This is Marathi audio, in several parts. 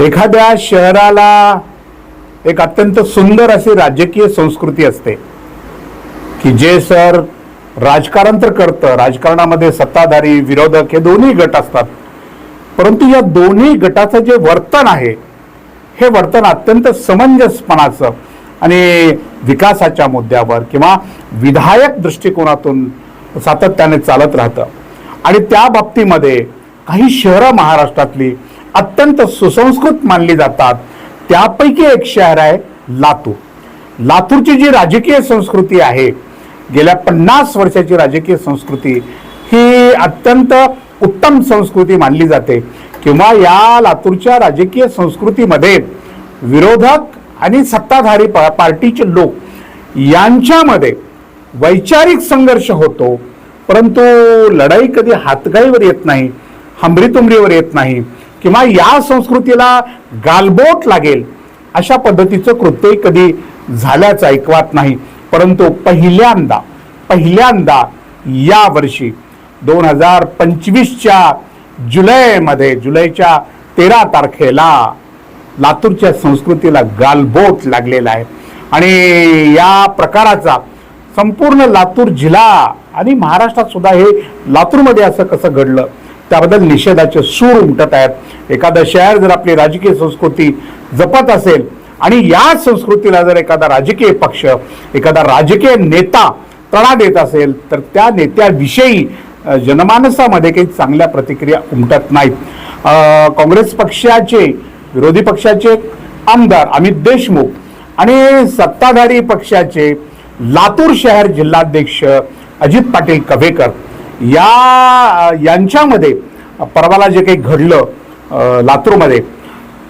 एखाद्या शहराला एक अत्यंत सुंदर अशी राजकीय संस्कृती असते की जे सर राजकारण तर करतं राजकारणामध्ये सत्ताधारी विरोधक हे दोन्ही गट असतात. परंतु या दोन्ही गटाचं जे वर्तन आहे हे वर्तन अत्यंत समंजसपणाचं आणि विकासाच्या मुद्द्यावर किंवा विधायक दृष्टिकोनातून सातत्याने चालत राहतं. आणि त्या बाबतीमध्ये काही शहरं महाराष्ट्रातली अत्यंत सुसंस्कृत मानली जातात. त्यापैकी एक शहर आहे लातूर. लातूरची जी राजकीय संस्कृती आहे गेल्या पन्नास वर्षाची राजकीय संस्कृती ही अत्यंत उत्तम संस्कृती मानली जाते. किंवा या लातूरच्या राजकीय संस्कृतीमध्ये विरोधक आणि सत्ताधारी पार्टीचे लोक यांच्यामध्ये वैचारिक संघर्ष होतो परंतु लढाई कधी हातगाईवर येत नाही हमरीतुमरीवर येत नाही. किंवा या संस्कृतीला गालबोट लागेल अशा पद्धतीचं कृत्यही कधी झाल्याचं ऐकवात नाही. परंतु पहिल्यांदा पहिल्यांदा या वर्षी दोन हजार पंचवीसच्या जुलैमध्ये जुलैच्या तेरा तारखेला लातूरच्या संस्कृतीला गालबोट लागलेला आहे. आणि या प्रकाराचा संपूर्ण लातूर जिल्हा आणि महाराष्ट्रात सुद्धा हे लातूरमध्ये असं कसं घडलं? त्याबद्दल निषेधाचे सूर उमटत आहेत. एखादं शहर जर आपली राजकीय संस्कृती जपत असेल आणि या संस्कृतीला जर एखादा राजकीय पक्ष एखादा राजकीय नेता तडा देत असेल तर त्या नेत्याविषयी जनमानसामध्ये काही चांगल्या प्रतिक्रिया उमटत नाहीत. काँग्रेस पक्षाचे विरोधी पक्षाचे आमदार अमित देशमुख आणि सत्ताधारी पक्षाचे लातूर शहर जिल्हाध्यक्ष अजित पाटील कव्हेकर. या यांच्यामध्ये परवाला जे काही घडलं लातूरमध्ये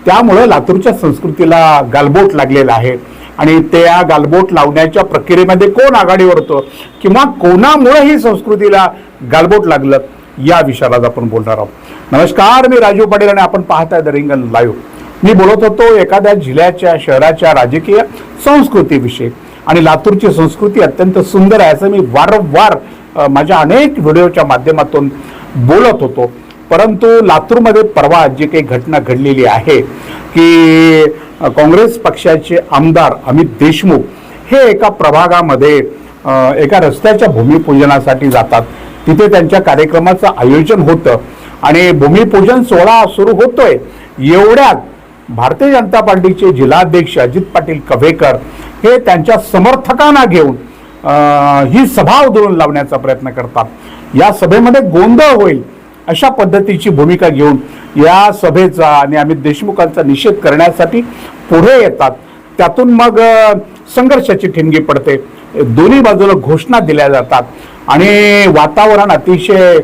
त्यामुळं लातूरच्या संस्कृतीला गालबोट लागलेला आहे. आणि त्या गालबोट लावण्याच्या प्रक्रियेमध्ये कोण आघाडीवर होतं किंवा कोणामुळे ही संस्कृतीला गालबोट लागलं या विषयाला आपण बोलणार आहोत. नमस्कार मी राजीव पाटील आणि आपण पाहताय द रिंगण लाईव्ह. मी बोलत होतो एखाद्या जिल्ह्याच्या शहराच्या राजकीय संस्कृतीविषयी. आणि लातूरची संस्कृती अत्यंत सुंदर आहे असं मी वारंवार माझ्या अनेक व्हिडिओच्या माध्यमातून बोलत होतो. परंतु लातूरमध्ये परवा जी काही घटना घडलेली आहे की काँग्रेस पक्षाचे आमदार अमित देशमुख हे एका प्रभागामध्ये एका रस्त्याच्या भूमिपूजनासाठी जातात. तिथे त्यांच्या कार्यक्रमाचं आयोजन होतं आणि भूमिपूजन सोहळा सुरू होतोय. एवढ्यात भारतीय जनता पार्टीचे जिल्हाध्यक्ष अजित पाटील कव्हेकर हे त्यांच्या समर्थकांना घेऊन ही सभा उधळून लावण्याचा प्रयत्न करतात. या सभेमध्ये गोंधळ होईल अशा पद्धतीची भूमिका घेऊन या सभेचा आणि अमित देशमुखांचा निषेध करण्यासाठी पुढे येतात. त्यातून मग संघर्षाची ठिणगी पडते. दोन्ही बाजूला घोषणा दिल्या जातात आणि वातावरण अतिशय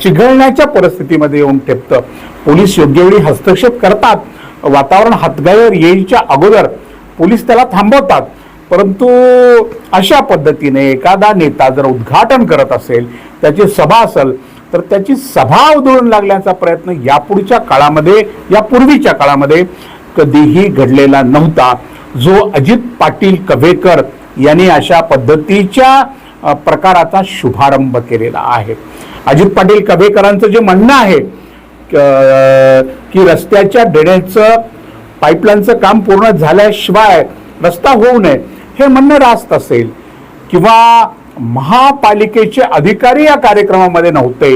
चिघळण्याच्या परिस्थितीमध्ये येऊन ठेपतं. पोलीस योग्य वेळी हस्तक्षेप करतात. वातावरण हातगाईवर येईच्या अगोदर पोलीस त्याला थांबवतात. परंतु अशा पद्धतीने एखादा नेता जर उद्घाटन करत असेल त्याची सभा असेल तर त्याची सभा उधळून लागण्याचा प्रयत्न यापुढच्या काळामध्ये या पूर्वीच्या काळामध्ये कधीही घडलेला नव्हता. जो अजित पाटील कवेकर यांनी अशा पद्धतीच्या प्रकाराचा शुभारंभ केलेला आहे. अजित पाटील कवेकरांचं जे म्हणणं आहे क- की रस्त्याच्या देण्याचं पाईपलाईनचं काम पूर्ण झाल्याशिवाय रस्ता होऊ नये हे म्हणणं रास्त असेल किंवा महापालिकेचे अधिकारी या कार्यक्रमामध्ये नव्हते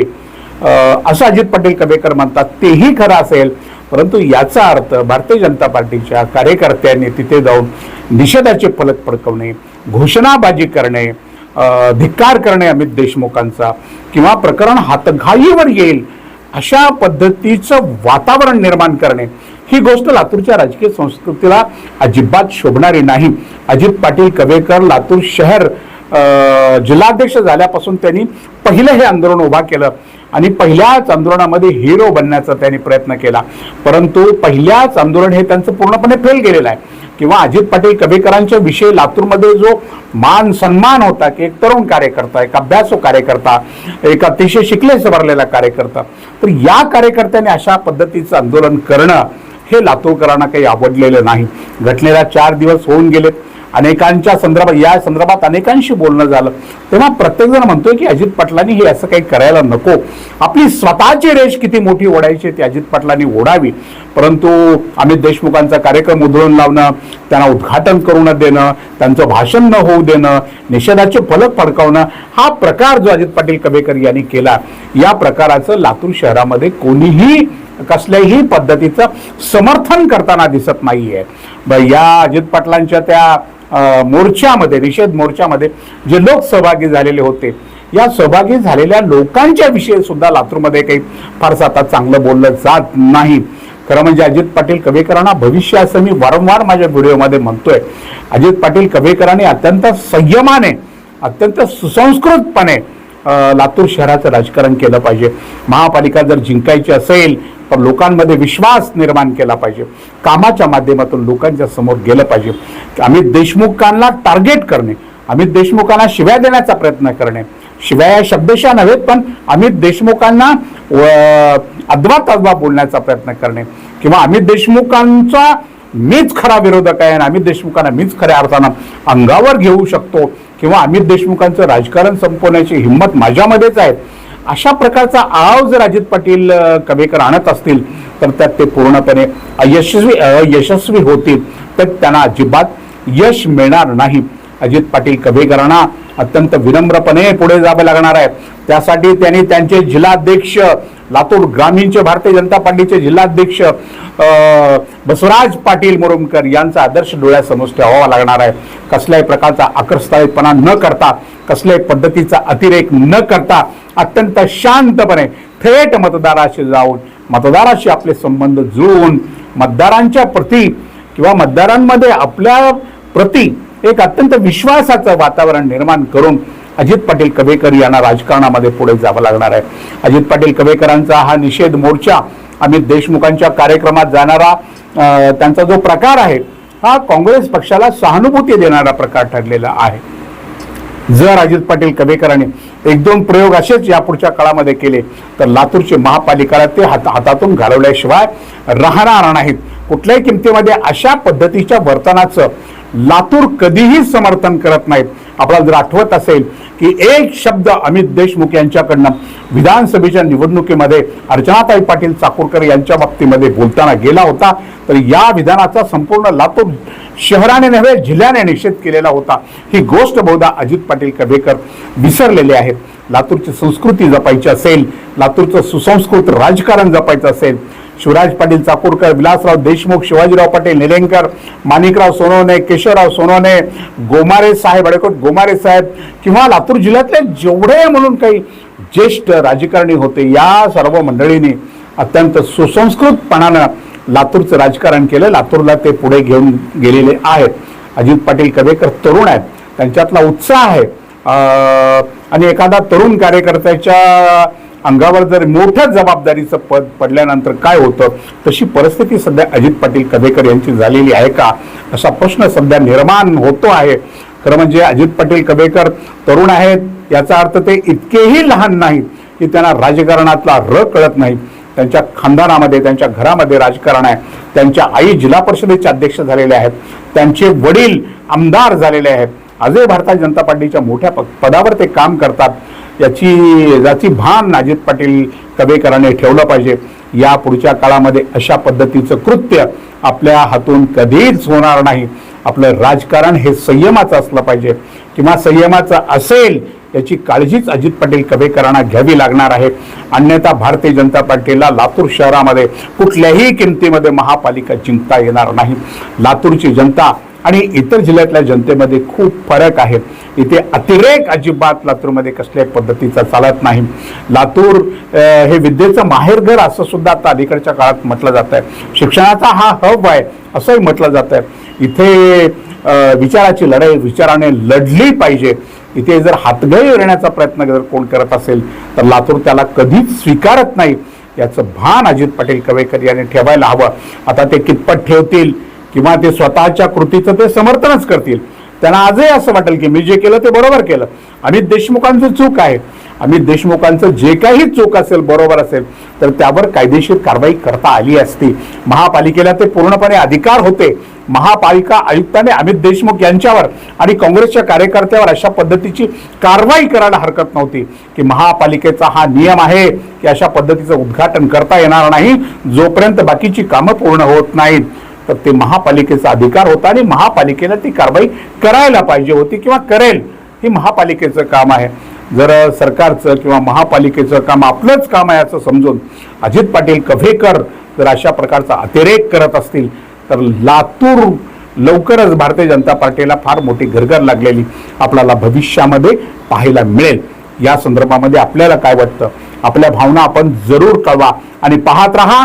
असं अजित पटेल कबेकर म्हणतात तेही खरं असेल. परंतु याचा अर्थ भारतीय जनता पार्टीच्या कार्यकर्त्यांनी तिथे जाऊन निषेधाचे फलक फडकवणे घोषणाबाजी करणे धिक्कार करणे अमित देशमुखांचा किंवा प्रकरण हातघाईवर येईल अशा पद्धतीचं वातावरण निर्माण करणे ही गोष्ट लातूरच्या राजकीय संस्कृतीला अजिबात शोभणारी नाही. अजित पाटील कवेकर लातूर शहर जिल्हाध्यक्ष झाल्यापासून त्यांनी पहिलं हे आंदोलन उभा केलं आणि पहिल्याच आंदोलनामध्ये हिरो बनण्याचा त्यांनी प्रयत्न केला. परंतु पहिल्याच आंदोलन हे त्यांचं पूर्णपणे फेल गेलेलं आहे. किंवा अजित पाटील कवेकरांच्या विषयी लातूरमध्ये जो मान सन्मान होता की एक तरुण कार्यकर्ता एक अभ्यासू कार्यकर्ता एक अतिशय शिकले भरलेला कार्यकर्ता तर या कार्यकर्त्याने अशा पद्धतीचं आंदोलन करणं हे लातूरकरांना काही आवडलेलं नाही. घटनेला चार दिवस होऊन गेलेत अनेकांच्या संदर्भात या संदर्भात अनेकांशी बोलणं झालं. तेव्हा प्रत्येकजण म्हणतोय की अजित पाटलांनी हे असं काही करायला नको. आपली स्वतःची रेष किती मोठी ओढायची ती अजित पाटलांनी ओढावी. परंतु अमित देशमुखांचा कार्यक्रम उधळून लावणं त्यांना उद्घाटन करू न देणं त्यांचं भाषण न होऊ देणं निषेधाचे फलक फडकावणं हा प्रकार जो अजित पाटील कबेकर यांनी केला या प्रकाराचं लातूर शहरामध्ये कोणीही कसल्याही पद्धतीचं समर्थन करताना दिसत नाहीये. ब- या अजित पाटलांच्या त्या मोर्चामध्ये निषेध मोर्चामध्ये जे लोक सहभागी झालेले होते या सहभागी झालेल्या लोकांच्या विषयी सुद्धा लातूरमध्ये काही फारसं आता चांगलं बोललं जात नाही. खरं म्हणजे अजित पाटील कवेकरांना भविष्य असं मी वारंवार माझ्या व्हिडिओमध्ये म्हणतोय. अजित पाटील कवेकरांनी अत्यंत संयमाने अत्यंत सुसंस्कृतपणे लातूर शहराचं राजकारण केलं पाहिजे. महापालिका जर जिंकायची असेल तर लोकांमध्ये विश्वास निर्माण केला पाहिजे. कामाच्या माध्यमातून लोकांच्या समोर गेलं पाहिजे. अमित देशमुखांना टार्गेट करणे अमित देशमुखांना शिव्या देण्याचा प्रयत्न करणे. शिव्या या शब्दशा नव्हेत पण अमित देशमुखांना व- अद्वा तद्वा बोलण्याचा प्रयत्न करणे. किंवा अमित देशमुखांचा मीच खरा विरोधक आहे आणि अमित देशमुखांना मीच खऱ्या अर्थानं अंगावर घेऊ शकतो. किंवा अमित देशमुखांचं राजकारण संपवण्याची हिंमत माझ्यामध्येच आहे. अशा प्रकारचा आव जर अजित पाटील कवेकर आणत असतील तर त्यात ते पूर्णपणे अयशस्वी अयशस्वी होतील. तर त्यांना अजिबात यश मिळणार नाही. अजित पाटील कभेकरांना अत्यंत विनम्रपणे पुढे जावे लागणार आहे त्यासाठी त्यांनी त्यांचे जिल्हाध्यक्ष लातूर ग्रामीणचे भारतीय जनता पार्टीचे जिल्हाध्यक्ष बसवराज पाटील मुरुमकर यांचा आदर्श डोळ्यासमोर ठेवावा लागणार आहे. कसल्याही प्रकारचा आकर्षताळीपणा न करता कसल्याही पद्धतीचा अतिरेक न करता अत्यंत शांतपणे थेट मतदाराशी जाऊन मतदाराशी आपले संबंध जुळवून मतदारांच्या प्रती किंवा मतदारांमध्ये आपल्या प्रती एक अत्यंत विश्वासाचं वातावरण निर्माण करून अजित पाटील कवेकर यांना राजकारणामध्ये पुढे जावं लागणार आहे. अजित पाटील कवेकरांचा हा निषेध मोर्चा अमित देशमुखांच्या कार्यक्रमात जाणारा त्यांचा जो प्रकार आहे हा काँग्रेस पक्षाला सहानुभूती देणारा प्रकार ठरलेला आहे. जर अजित पाटील कवेकरांनी एक दोन प्रयोग असेच यापुढच्या काळामध्ये केले तर लातूरचे महापालिकाला ते हात हातातून घालवल्याशिवाय राहणार नाहीत. कुठल्याही किमतीमध्ये अशा पद्धतीच्या वर्तनाचं लातूर कधीही समर्थन करत नाहीत. आपल्याला जर आठवत असेल की एक शब्द अमित देशमुख यांच्याकडनं विधानसभेच्या निवडणुकीमध्ये अर्चनाताई पाटील चाकूरकर यांच्या बाबतीमध्ये बोलताना गेला होता तर या विधानाचा संपूर्ण लातूर शहराने नव्हे जिल्ह्याने निषेध केलेला होता. ही गोष्ट बहुधा अजित पाटील कवेकर विसरलेले आहेत. लातूरची संस्कृती जपायची असेल लातूरचं सुसंस्कृत राजकारण जपायचं असेल शिवराज पाटील चाकूरकर विलासराव देशमुख शिवाजीराव पाटील निलेंकर माणिकराव सोनवणे केशवराव सोनवणे गोमारे साहेब अडेकोट गोमारे साहेब किंवा लातूर जिल्ह्यातले जेवढे म्हणून काही ज्येष्ठ राजकारणी होते या सर्व मंडळींनी अत्यंत सुसंस्कृतपणानं लातूरचं राजकारण केलं. लातूरला ते पुढे घेऊन गेलेले आहेत. अजित पाटील कवेकर तरुण आहेत. त्यांच्यातला उत्साह आहे. आणि एखादा तरुण कार्यकर्त्याच्या अंगावर जर मोठ्या जबाबदारीचं पद पडल्यानंतर काय होतं? तशी परिस्थिती सध्या अजित पाटील कदेकर यांची झालेली आहे का? असा प्रश्न सध्या निर्माण होतो आहे. खरं म्हणजे अजित पाटील कदेकर तरुण आहेत. याचा अर्थ ते इतकेही लहान नाहीत की त्यांना राजकारणातला र कळत नाही. त्यांच्या खानदानामध्ये त्यांच्या घरामध्ये राजकारण आहे. त्यांच्या आई जिल्हा परिषदेचे अध्यक्ष झालेले आहेत. त्यांचे वडील आमदार झालेले आहेत. आजही भारतीय जनता पार्टीच्या मोठ्या प- पदावर ते काम करतात. याची याची भान अजित पाटील कवेकरांनी ठेवलं पाहिजे. या पुढच्या काळामध्ये अशा पद्धतीचं कृत्य आपल्या हातून कधीच होणार नाही. आपलं राजकारण हे संयमाचं असलं पाहिजे. किंवा संयमाचं असेल याची काळजीच अजित पाटील कवेकरांना घ्यावी लागणार आहे. अन्यथा भारतीय जनता पार्टीला लातूर शहरामध्ये कुठल्याही किमतीमध्ये महापालिका जिंकता येणार नाही. लातूरची जनता आणि इतर जिल्ह्यातल्या जनतेमध्ये खूप फरक आहे. इथे अतिरेक अजिबात लातूरमध्ये कसल्याही पद्धतीचा चालत नाही. लातूर हे विद्येचं माहेरघर असं सुद्धा आता अलीकडच्या काळात म्हटलं जात आहे. शिक्षणाचा हा हब आहे असंही म्हटलं जात आहे. इथे विचाराची लढाई विचाराने लढली पाहिजे. इथे जर हातगळी येण्याचा प्रयत्न जर कोण करत असेल तर लातूर त्याला कधीच स्वीकारत नाही. याचं भान अजित पाटील कवेकर यांनी ठेवायला हवं. आता ते कितपत ठेवतील किंवा ते स्वतःच्या कृतीचं ते समर्थनच करतील. त्यांना आजही असं वाटेल की मी जे केलं ते बरोबर केलं. अमित देशमुखांचं चूक आहे. अमित देशमुखांचं जे काही चूक असेल बरोबर असेल तर त्यावर कायदेशीर कारवाई करता आली असती. महापालिकेला ते पूर्णपणे अधिकार होते. महापालिका आयुक्ताने अमित देशमुख यांच्यावर आणि काँग्रेसच्या कार्यकर्त्यावर अशा पद्धतीची कारवाई करायला हरकत नव्हती. की महापालिकेचा हा नियम आहे की अशा पद्धतीचं उद्घाटन करता येणार नाही जोपर्यंत बाकीची कामं पूर्ण होत नाहीत. तर ते महापालिकेचा अधिकार होता आणि महापालिकेनं ती कारवाई करायला पाहिजे होती किंवा करेल. हे महापालिकेचं काम आहे. जर सरकारचं किंवा महापालिकेचं काम आपलंच काम आहे असं समजून अजित पाटील कव्हेकर जर अशा प्रकारचा अतिरेक करत असतील तर लातूर लवकरच भारतीय जनता पार्टीला फार मोठी घरघर लागलेली आपल्याला भविष्यामध्ये पाहायला मिळेल. या संदर्भामध्ये आपल्याला काय वाटतं? आपल्या भावना आपण जरूर कळवा आणि पाहत राहा.